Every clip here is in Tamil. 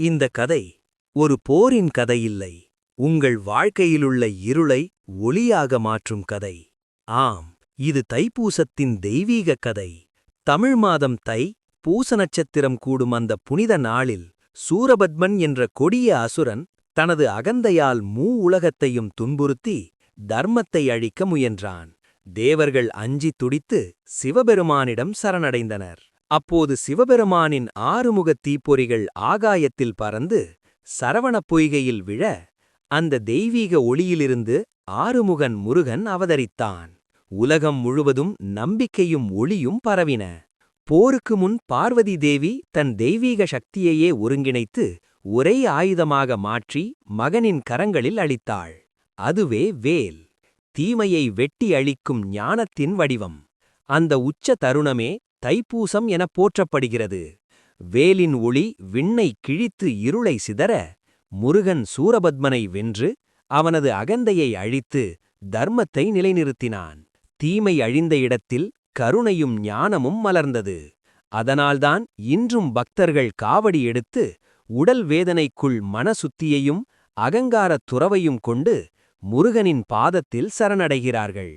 இந்த கதை ஒரு போரின் கதையில்லை. உங்கள் வாழ்க்கையிலுள்ள இருளை ஒளியாக மாற்றும் கதை. ஆம் இது தைப்பூசத்தின் தெய்வீக கதை. தமிழ் மாதம் தை பூச நட்சத்திரம் கூடும் அந்த புனித நாளில் சூரபத்மன் என்ற கொடிய அசுரன் தனது அகந்தையால் மூ உலகத்தையும் துன்புறுத்தி தர்மத்தை அழிக்க முயன்றான். தேவர்கள் அஞ்சி துடித்து சிவபெருமானிடம் சரணடைந்தனர். அப்போது சிவபெருமானின் ஆறுமுகத் தீப்பொறிகள் ஆகாயத்தில் பறந்து சரவணப் பொய்கையில் விழ அந்த தெய்வீக ஒளியிலிருந்து ஆறுமுகன் முருகன் அவதரித்தான். உலகம் முழுவதும் நம்பிக்கையும் ஒளியும் பரவின. போருக்கு முன் பார்வதி தேவி தன் தெய்வீக சக்தியையே ஒருங்கிணைத்து ஒரே ஆயுதமாக மாற்றி மகனின் கரங்களில் அளித்தாள். அதுவே வேல். தீமையை வெட்டி அழிக்கும் ஞானத்தின் வடிவம். அந்த உச்ச தருணமே தைப்பூசம் எனப் போற்றப்படுகிறது. வேலின் ஒளி விண்ணை கிழித்து இருளை சிதற முருகன் சூரபத்மனை வென்று அவனது அகந்தையை அழித்து தர்மத்தை நிலைநிறுத்தினான். தீமை அழிந்த இடத்தில் கருணையும் ஞானமும் மலர்ந்தது. அதனால்தான் இன்றும் பக்தர்கள் காவடி எடுத்து உடல் வேதனைக்குள் மனசுத்தியையும் அகங்காரத் துறவையும் கொண்டு முருகனின் பாதத்தில் சரணடைகிறார்கள்.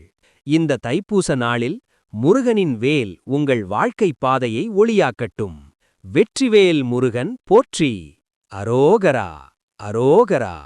இந்த தைப்பூச நாளில் முருகனின் வேல் உங்கள் வாழ்க்கைப் பாதையை ஒளியாக்கட்டும். வெற்றிவேல் முருகன் போற்றி. அரோகரா அரோகரா.